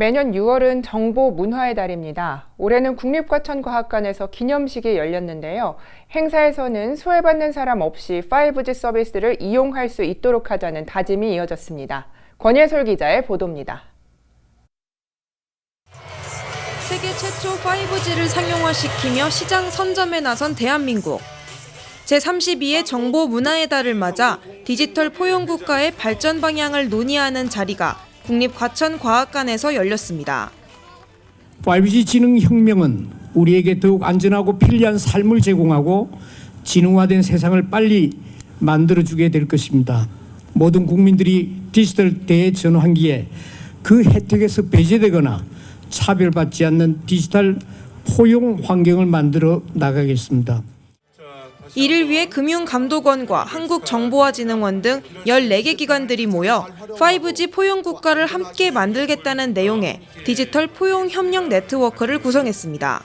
매년 6월은 정보 문화의 달입니다. 올해는 국립과천과학관에서 기념식이 열렸는데요. 행사에서는 소외받는 사람 없이 5G 서비스를 이용할 수 있도록 하자는 다짐이 이어졌습니다. 권예솔 기자의 보도입니다. 세계 최초 5G를 상용화시키며 시장 선점에 나선 대한민국. 제32회 정보 문화의 달을 맞아 디지털 포용 국가의 발전 방향을 논의하는 자리가 국립과천과학관에서 열렸습니다. 5G 지능 혁명은 우리에게 더욱 안전하고 편리한 삶을 제공하고 지능화된 세상을 빨리 만들어주게 될 것입니다. 모든 국민들이 디지털 대전환기에 그 혜택에서 배제되거나 차별받지 않는 디지털 포용 환경을 만들어 나가겠습니다. 이를 위해 금융감독원과 한국정보화진흥원 등 14개 기관들이 모여 5G 포용 국가를 함께 만들겠다는 내용의 디지털 포용 협력 네트워크를 구성했습니다.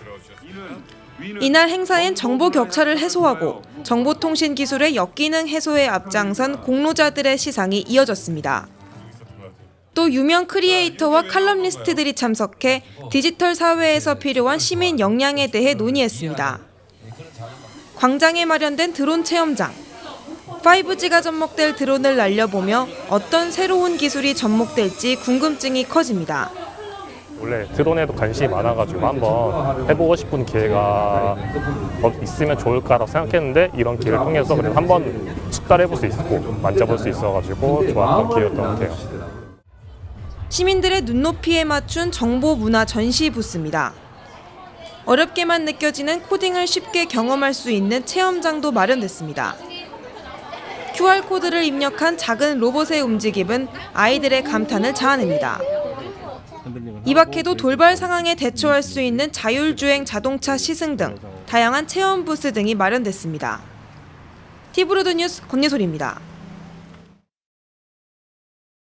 이날 행사엔 정보 격차를 해소하고 정보통신 기술의 역기능 해소에 앞장선 공로자들의 시상이 이어졌습니다. 또 유명 크리에이터와 칼럼니스트들이 참석해 디지털 사회에서 필요한 시민 역량에 대해 논의했습니다. 광장에 마련된 드론 체험장. 5G가 접목될 드론을 날려보며 어떤 새로운 기술이 접목될지 궁금증이 커집니다. 원래 드론에도 관심이 많아가지고 한번 해보고 싶은 기회가 어- 있으면 좋을까라고 생각했는데 이런 기회를 통해서 그래도 한번 숙달해볼 수 있고 만져볼 수 있어가지고 좋았던 기회였던 것 같아요. 시민들의 눈높이에 맞춘 정보 문화 전시 부스입니다. 어렵게만 느껴지는 코딩을 쉽게 경험할 수 있는 체험장도 마련됐습니다. QR코드를 입력한 작은 로봇의 움직임은 아이들의 감탄을 자아냅니다. 이 밖에도 돌발 상황에 대처할 수 있는 자율주행 자동차 시승 등 다양한 체험 부스 등이 마련됐습니다. 티브로드 뉴스 권예솔입니다.